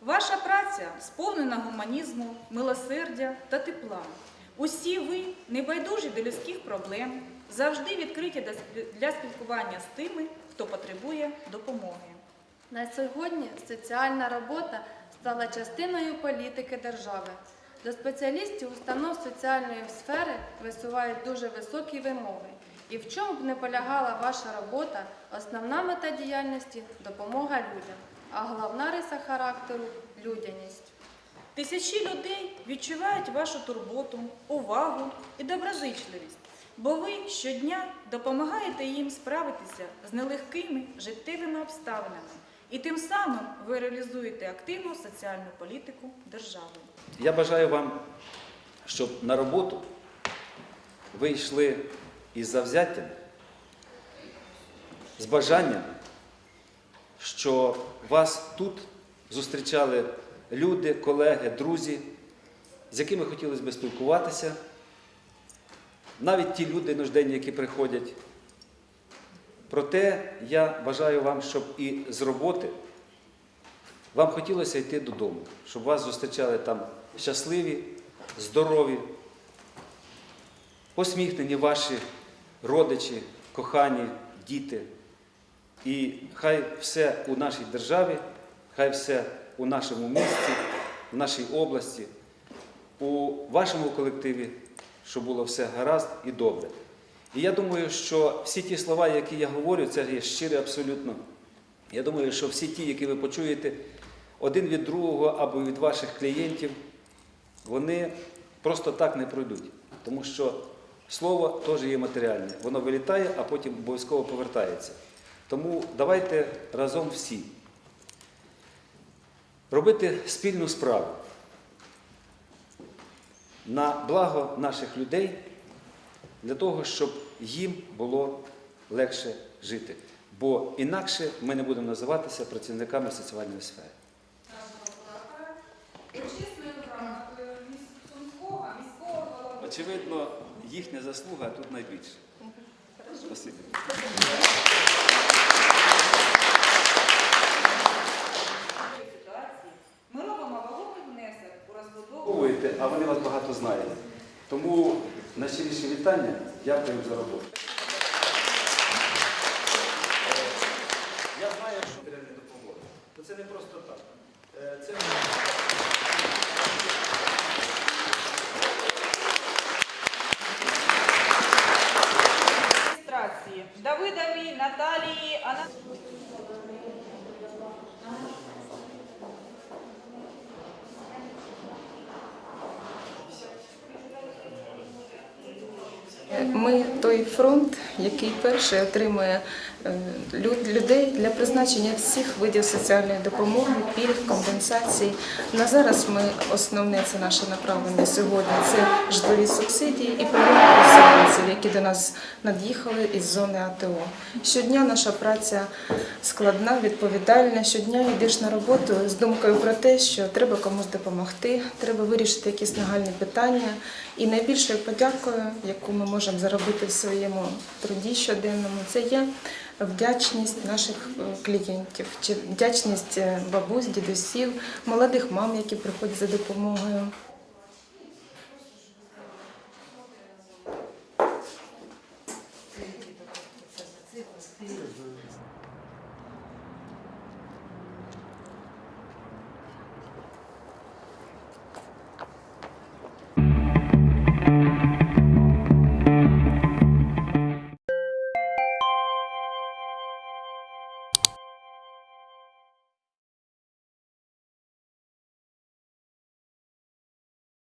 Ваша праця сповнена гуманізму, милосердя та тепла. Усі ви, небайдужі до людських проблем, завжди відкриті для спілкування з тими, хто потребує допомоги. На сьогодні соціальна робота стала частиною політики держави. До спеціалістів установ соціальної сфери висувають дуже високі вимоги. І в чому б не полягала ваша робота, основна мета діяльності допомога людям, а головна риса характеру людяність. Тисячі людей відчувають вашу турботу, увагу і доброзичливість, бо ви щодня допомагаєте їм справитися з нелегкими життєвими обставинами, і тим самим ви реалізуєте активну соціальну політику держави. Я бажаю вам, щоб на роботу ви йшли із завзяттям, з бажанням, що вас тут зустрічали люди, колеги, друзі, з якими хотілося б спілкуватися, навіть ті люди нужденні, які приходять. Проте я бажаю вам, щоб і з роботи вам хотілося йти додому, щоб вас зустрічали там щасливі, здорові, посміхнені ваші родичі, кохані, діти. І хай все у нашій державі, хай все у нашому місті, в нашій області, у вашому колективі, щоб було все гаразд і добре. І я думаю, що всі ті слова, які я говорю, це є щирі абсолютно. Я думаю, що всі ті, які ви почуєте один від другого або від ваших клієнтів, вони просто так не пройдуть. Тому що слово теж є матеріальне. Воно вилітає, а потім обов'язково повертається. Тому давайте разом всі робити спільну справу на благо наших людей для того, щоб їм було легше жити. Бо інакше ми не будемо називатися працівниками соціальної сфери. Очевидно, їхня заслуга тут найбільша. Спасибі. ситуації ми робимо внесок у розбудову. А вони вас багато знають. Тому найщиріші вітання, дякую за роботу. Я знаю, що матеріальна допомога. То це не просто так. Е, Це Давидові Наталії Ана. Ми той фронт, який перший отримує людей для призначення всіх видів соціальної допомоги, пільг, компенсацій. На зараз ми основне це наше направлення сьогодні. Це житлові субсидії і переселенців, які до нас над'їхали із зони АТО. Щодня наша праця складна, відповідальна. Щодня йдеш на роботу з думкою про те, що треба комусь допомогти, треба вирішити якісь нагальні питання. І найбільшою подякою, яку ми можемо заробити в своєму труді щоденному, це є вдячність наших е, клієнтів, чи вдячність е, бабусь, дідусів, молодих мам, які приходять за допомогою.